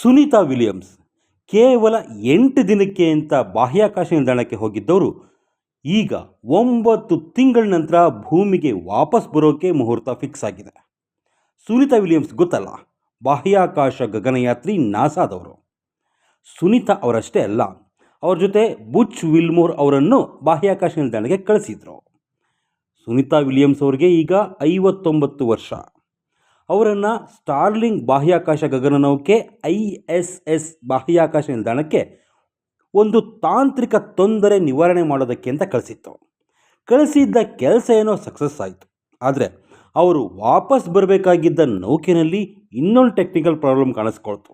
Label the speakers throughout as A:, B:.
A: Sunita Williams ಕೇವಲ ಎಂಟು ದಿನಕ್ಕೆ ಅಂತ ಬಾಹ್ಯಾಕಾಶ ನಿಲ್ದಾಣಕ್ಕೆ ಹೋಗಿದ್ದವರು. ಈಗ ಒಂಬತ್ತು ತಿಂಗಳ ನಂತರ ಭೂಮಿಗೆ ವಾಪಸ್ ಬರೋಕ್ಕೆ ಮುಹೂರ್ತ ಫಿಕ್ಸ್ ಆಗಿದೆ. ಸುನೀತಾ ವಿಲಿಯಮ್ಸ್ ಗೊತ್ತಲ್ಲ, ಬಾಹ್ಯಾಕಾಶ ಗಗನಯಾತ್ರಿ ನಾಸಾದವರು ಸುನೀತಾ ಅವರಷ್ಟೇ ಅಲ್ಲ, ಅವ್ರ ಜೊತೆ ಬುಚ್ ವಿಲ್ಮೋರ್ ಅವರನ್ನು ಬಾಹ್ಯಾಕಾಶ ನಿಲ್ದಾಣಕ್ಕೆ ಕಳಿಸಿದ್ರು. ಸುನೀತಾ ವಿಲಿಯಮ್ಸ್ ಅವರಿಗೆ ಈಗ ಐವತ್ತೊಂಬತ್ತು ವರ್ಷ. ಅವರನ್ನು ಸ್ಟಾರ್ಲಿಂಗ್ ಬಾಹ್ಯಾಕಾಶ ಗಗನನೌಕೆ, ಐ ಎಸ್ ಎಸ್ ಬಾಹ್ಯಾಕಾಶ ನಿಲ್ದಾಣಕ್ಕೆ ಒಂದು ತಾಂತ್ರಿಕ ತೊಂದರೆ ನಿವಾರಣೆ ಮಾಡೋದಕ್ಕೆ ಅಂತ ಕಳಿಸಿತ್ತು. ಕಳಿಸಿದ್ದ ಕೆಲಸ ಏನೋ ಸಕ್ಸಸ್ ಆಯಿತು. ಆದರೆ ಅವರು ವಾಪಸ್ ಬರಬೇಕಾಗಿದ್ದ ನೌಕೆಯಲ್ಲಿ ಇನ್ನೊಂದು ಟೆಕ್ನಿಕಲ್ ಪ್ರಾಬ್ಲಮ್ ಕಾಣಿಸ್ಕೊಳ್ತು.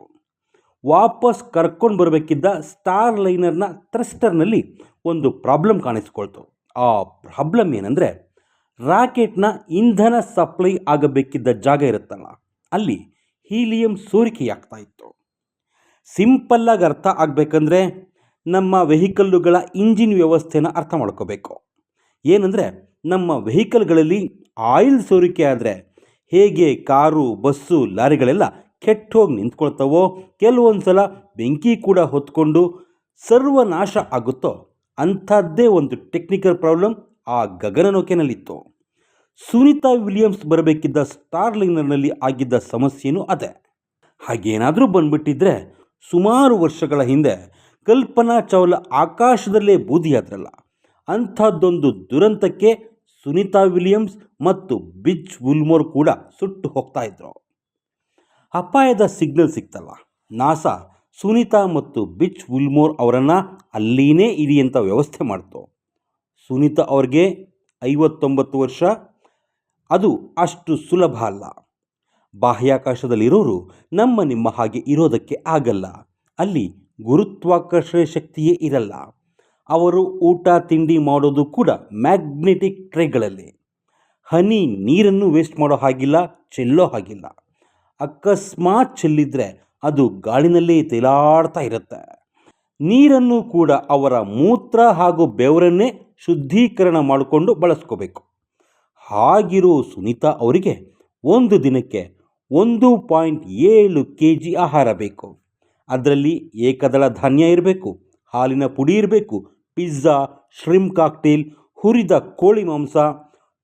A: ವಾಪಸ್ ಕರ್ಕೊಂಡು ಬರಬೇಕಿದ್ದ ಸ್ಟಾರ್ ಲೈನರ್ನ ಥ್ರಸ್ಟರ್ನಲ್ಲಿ ಒಂದು ಪ್ರಾಬ್ಲಮ್ ಕಾಣಿಸ್ಕೊಳ್ತು. ಆ ಪ್ರಾಬ್ಲಮ್ ಏನಂದರೆ ರಾಕೆಟ್ನ ಇಂಧನ ಸಪ್ಲೈ ಆಗಬೇಕಿದ್ದ ಜಾಗ ಇರುತ್ತಲ್ಲ, ಅಲ್ಲಿ ಹೀಲಿಯಂ ಸೋರಿಕೆಯಾಗ್ತಾ ಇತ್ತು. ಸಿಂಪಲ್ಲಾಗಿ ಅರ್ಥ ಆಗಬೇಕಂದ್ರೆ ನಮ್ಮ ವೆಹಿಕಲ್ಲುಗಳ ಇಂಜಿನ್ ವ್ಯವಸ್ಥೆನ ಅರ್ಥ ಮಾಡ್ಕೋಬೇಕು. ಏನಂದರೆ ನಮ್ಮ ವೆಹಿಕಲ್ಗಳಲ್ಲಿ ಆಯಿಲ್ ಸೋರಿಕೆ ಆದರೆ ಹೇಗೆ ಕಾರು, ಬಸ್ಸು, ಲಾರಿಗಳೆಲ್ಲ ಕೆಟ್ಟೋಗಿ ನಿಂತ್ಕೊಳ್ತಾವೋ ಕೆಲವೊಂದು ಸಲ ಬೆಂಕಿ ಕೂಡ ಹೊತ್ಕೊಂಡು ಸರ್ವನಾಶ ಆಗುತ್ತೋ ಅಂಥದ್ದೇ ಒಂದು ಟೆಕ್ನಿಕಲ್ ಪ್ರಾಬ್ಲಮ್ ಆ ಗಗನನೌಕೆನಲ್ಲಿತ್ತು ಸುನೀತಾ ವಿಲಿಯಮ್ಸ್ ಬರಬೇಕಿದ್ದ ಸ್ಟಾರ್ ಲೈನರ್ನಲ್ಲಿ ಆಗಿದ್ದ ಸಮಸ್ಯೆಯೂ ಅದೇ. ಹಾಗೇನಾದರೂ ಬಂದ್ಬಿಟ್ಟಿದ್ರೆ ಸುಮಾರು ವರ್ಷಗಳ ಹಿಂದೆ ಕಲ್ಪನಾ ಚಾವ್ಲಾ ಆಕಾಶದಲ್ಲೇ ಬೂದಿಯಾದ್ರಲ್ಲ. ಅಂಥದ್ದೊಂದು ದುರಂತಕ್ಕೆ ಸುನೀತಾ ವಿಲಿಯಮ್ಸ್ ಮತ್ತು ಬಿಚ್ ವುಲ್ಮೋರ್ ಕೂಡ ಸುಟ್ಟು ಹೋಗ್ತಾ ಇದ್ರು. ಅಪಾಯದ ಸಿಗ್ನಲ್ ಸಿಕ್ತಲ್ಲ. ನಾಸಾ, ಸುನೀತಾ ಮತ್ತು ಬಿಚ್ ವುಲ್ಮೋರ್ ಅವರನ್ನು ಅಲ್ಲಿನೇ ಇರಿ ಅಂತ ವ್ಯವಸ್ಥೆ ಮಾಡ್ತು. ಸುನೀತಾ ಅವ್ರಿಗೆ ಐವತ್ತೊಂಬತ್ತು ವರ್ಷ. ಅದು ಅಷ್ಟು ಸುಲಭ ಅಲ್ಲ. ಬಾಹ್ಯಾಕಾಶದಲ್ಲಿರೋರು ನಮ್ಮ ನಿಮ್ಮ ಹಾಗೆ ಇರೋದಕ್ಕೆ ಆಗಲ್ಲ. ಅಲ್ಲಿ ಗುರುತ್ವಾಕರ್ಷಣೆ ಶಕ್ತಿಯೇ ಇರಲ್ಲ. ಅವರು ಊಟ, ತಿಂಡಿ ಮಾಡೋದು ಕೂಡ ಮ್ಯಾಗ್ನೆಟಿಕ್ ಟ್ರೇಗಳಲ್ಲಿ. ಹನಿ ನೀರನ್ನು ವೇಸ್ಟ್ ಮಾಡೋ ಹಾಗಿಲ್ಲ, ಚೆಲ್ಲೋ ಹಾಗಿಲ್ಲ. ಅಕಸ್ಮಾತ್ ಚೆಲ್ಲಿದ್ರೆ ಅದು ಗಾಳಿನಲ್ಲೇ ತೇಲಾಡ್ತಾ ಇರುತ್ತೆ. ನೀರನ್ನು ಕೂಡ ಅವರ ಮೂತ್ರ ಹಾಗೂ ಬೆವರನ್ನೇ ಶುದ್ಧೀಕರಣ ಮಾಡಿಕೊಂಡು ಬಳಸ್ಕೋಬೇಕು. ಹಾಗಿರೋ ಸುನೀತಾ ಅವರಿಗೆ ಒಂದು ದಿನಕ್ಕೆ ಒಂದು ಪಾಯಿಂಟ್ ಏಳು ಕೆ ಜಿ ಆಹಾರ ಬೇಕು. ಅದರಲ್ಲಿ ಏಕದಳ ಧಾನ್ಯ ಇರಬೇಕು, ಹಾಲಿನ ಪುಡಿ ಇರಬೇಕು, ಪಿಜ್ಜಾ ಶ್ರಿಮ್ ಕಾಕ್ಟೇಲ್, ಹುರಿದ ಕೋಳಿ ಮಾಂಸ,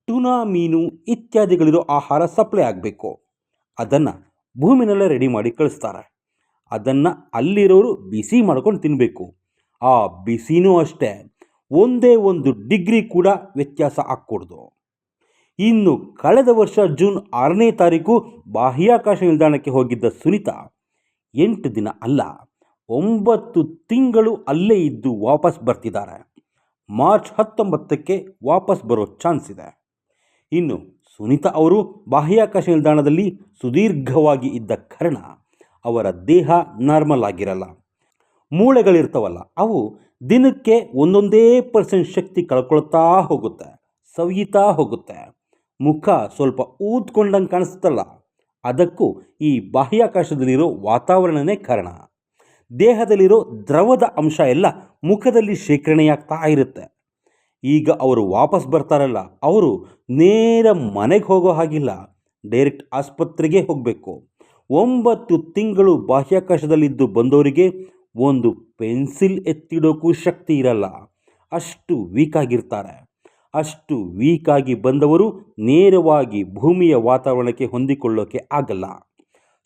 A: ಟುನಾ ಮೀನು ಇತ್ಯಾದಿಗಳಿರೋ ಆಹಾರ ಸಪ್ಲೈ ಆಗಬೇಕು. ಅದನ್ನು ಭೂಮಿನಲ್ಲೇ ರೆಡಿ ಮಾಡಿ ಕಳಿಸ್ತಾರೆ. ಅದನ್ನು ಅಲ್ಲಿರೋರು ಬಿಸಿ ಮಾಡ್ಕೊಂಡು ತಿನ್ನಬೇಕು ಆ ಬಿಸಿನೂ ಅಷ್ಟೇ. ಒಂದೇ ಒಂದು ಡಿಗ್ರಿ ಕೂಡ ವ್ಯತ್ಯಾಸ ಆಗ್ಕೂಡ್ದು. ಇನ್ನು ಕಳೆದ ವರ್ಷ ಜೂನ್ ಆರನೇ ತಾರೀಕು ಬಾಹ್ಯಾಕಾಶ ನಿಲ್ದಾಣಕ್ಕೆ ಹೋಗಿದ್ದ ಸುನೀತಾ ಎಂಟು ದಿನ ಅಲ್ಲ, ಒಂಬತ್ತು ತಿಂಗಳು ಅಲ್ಲೇ ಇದ್ದು ವಾಪಸ್ ಬರ್ತಿದ್ದಾರೆ. ಮಾರ್ಚ್ ಹತ್ತೊಂಬತ್ತಕ್ಕೆ ವಾಪಸ್ ಬರೋ ಚಾನ್ಸ್ ಇದೆ. ಇನ್ನು ಸುನೀತಾ ಅವರು ಬಾಹ್ಯಾಕಾಶ ನಿಲ್ದಾಣದಲ್ಲಿ ಸುದೀರ್ಘವಾಗಿ ಇದ್ದ ಕಾರಣ ಅವರ ದೇಹ ನಾರ್ಮಲ್ ಆಗಿರಲ್ಲ. ಮೂಳೆಗಳಿರ್ತಾವಲ್ಲ, ಅವು ದಿನಕ್ಕೆ ಒಂದೊಂದೇ ಪರ್ಸೆಂಟ್ ಶಕ್ತಿ ಕಳ್ಕೊಳ್ತಾ ಹೋಗುತ್ತೆ ಸವಿಯುತ್ತಾ ಹೋಗುತ್ತೆ. ಮುಖ ಸ್ವಲ್ಪ ಊದ್ಕೊಂಡಂಗೆ ಕಾಣಿಸ್ತಲ್ಲ, ಅದಕ್ಕೂ ಈ ಬಾಹ್ಯಾಕಾಶದಲ್ಲಿರೋ ವಾತಾವರಣನೇ ಕಾರಣ. ದೇಹದಲ್ಲಿರೋ ದ್ರವದ ಅಂಶ ಎಲ್ಲ ಮುಖದಲ್ಲಿ ಶೇಖರಣೆಯಾಗ್ತಾ ಇರುತ್ತೆ. ಈಗ ಅವರು ವಾಪಸ್ ಬರ್ತಾರಲ್ಲ, ಅವರು ನೇರ ಮನೆಗೆ ಹೋಗೋ ಹಾಗಿಲ್ಲ, ಡೈರೆಕ್ಟ್ ಆಸ್ಪತ್ರೆಗೆ ಹೋಗಬೇಕು. ಒಂಬತ್ತು ತಿಂಗಳು ಬಾಹ್ಯಾಕಾಶದಲ್ಲಿದ್ದು ಬಂದವರಿಗೆ ಒಂದು ಪೆನ್ಸಿಲ್ ಎತ್ತಿಡೋಕ್ಕೂ ಶಕ್ತಿ ಇರಲ್ಲ. ಅಷ್ಟು ವೀಕ್ ಆಗಿರ್ತಾರೆ. ಅಷ್ಟು ವೀಕಾಗಿ ಬಂದವರು ನೇರವಾಗಿ ಭೂಮಿಯ ವಾತಾವರಣಕ್ಕೆ ಹೊಂದಿಕೊಳ್ಳೋಕ್ಕೆ ಆಗಲ್ಲ.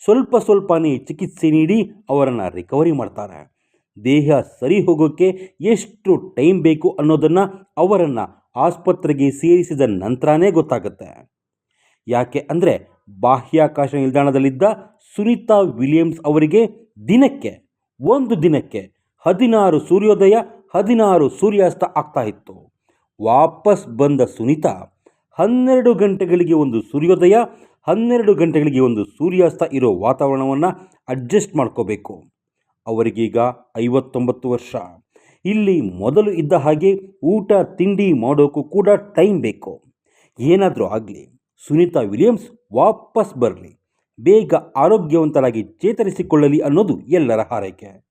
A: ಸ್ವಲ್ಪ ಸ್ವಲ್ಪನೇ ಚಿಕಿತ್ಸೆ ನೀಡಿ ಅವರನ್ನು ರಿಕವರಿ ಮಾಡ್ತಾರೆ. ದೇಹ ಸರಿ ಹೋಗೋಕ್ಕೆ ಎಷ್ಟು ಟೈಮ್ ಬೇಕು ಅನ್ನೋದನ್ನು ಅವರನ್ನು ಆಸ್ಪತ್ರೆಗೆ ಸೇರಿಸಿದ ನಂತರನೇ ಗೊತ್ತಾಗುತ್ತೆ. ಯಾಕೆ ಅಂದರೆ ಬಾಹ್ಯಾಕಾಶ ನಿಲ್ದಾಣದಲ್ಲಿದ್ದ ಸುನೀತಾ ವಿಲಿಯಮ್ಸ್ ಅವರಿಗೆ ದಿನಕ್ಕೆ ಒಂದು ದಿನಕ್ಕೆ ಹದಿನಾರು ಸೂರ್ಯೋದಯ, ಹದಿನಾರು ಸೂರ್ಯಾಸ್ತ ಆಗ್ತಾ ಇತ್ತು. ವಾಪಸ್ ಬಂದ ಸುನೀತಾ ಹನ್ನೆರಡು ಗಂಟೆಗಳಿಗೆ ಒಂದು ಸೂರ್ಯೋದಯ, ಹನ್ನೆರಡು ಗಂಟೆಗಳಿಗೆ ಒಂದು ಸೂರ್ಯಾಸ್ತ ಇರೋ ವಾತಾವರಣವನ್ನು ಅಡ್ಜಸ್ಟ್ ಮಾಡ್ಕೋಬೇಕು. ಅವರಿಗೀಗ ಐವತ್ತೊಂಬತ್ತು ವರ್ಷ. ಇಲ್ಲಿ ಮೊದಲು ಇದ್ದ ಹಾಗೆ ಊಟ, ತಿಂಡಿ ಮಾಡೋಕ್ಕೂ ಕೂಡ ಟೈಮ್ ಬೇಕು. ಏನಾದರೂ ಆಗಲಿ, ಸುನೀತಾ ವಿಲಿಯಮ್ಸ್ ವಾಪಸ್ ಬರಲಿ. ಬೇಗ ಆರೋಗ್ಯವಂತರಾಗಿ ಚೇತರಿಸಿಕೊಳ್ಳಲಿ ಅನ್ನೋದು ಎಲ್ಲರ ಹಾರೈಕೆ.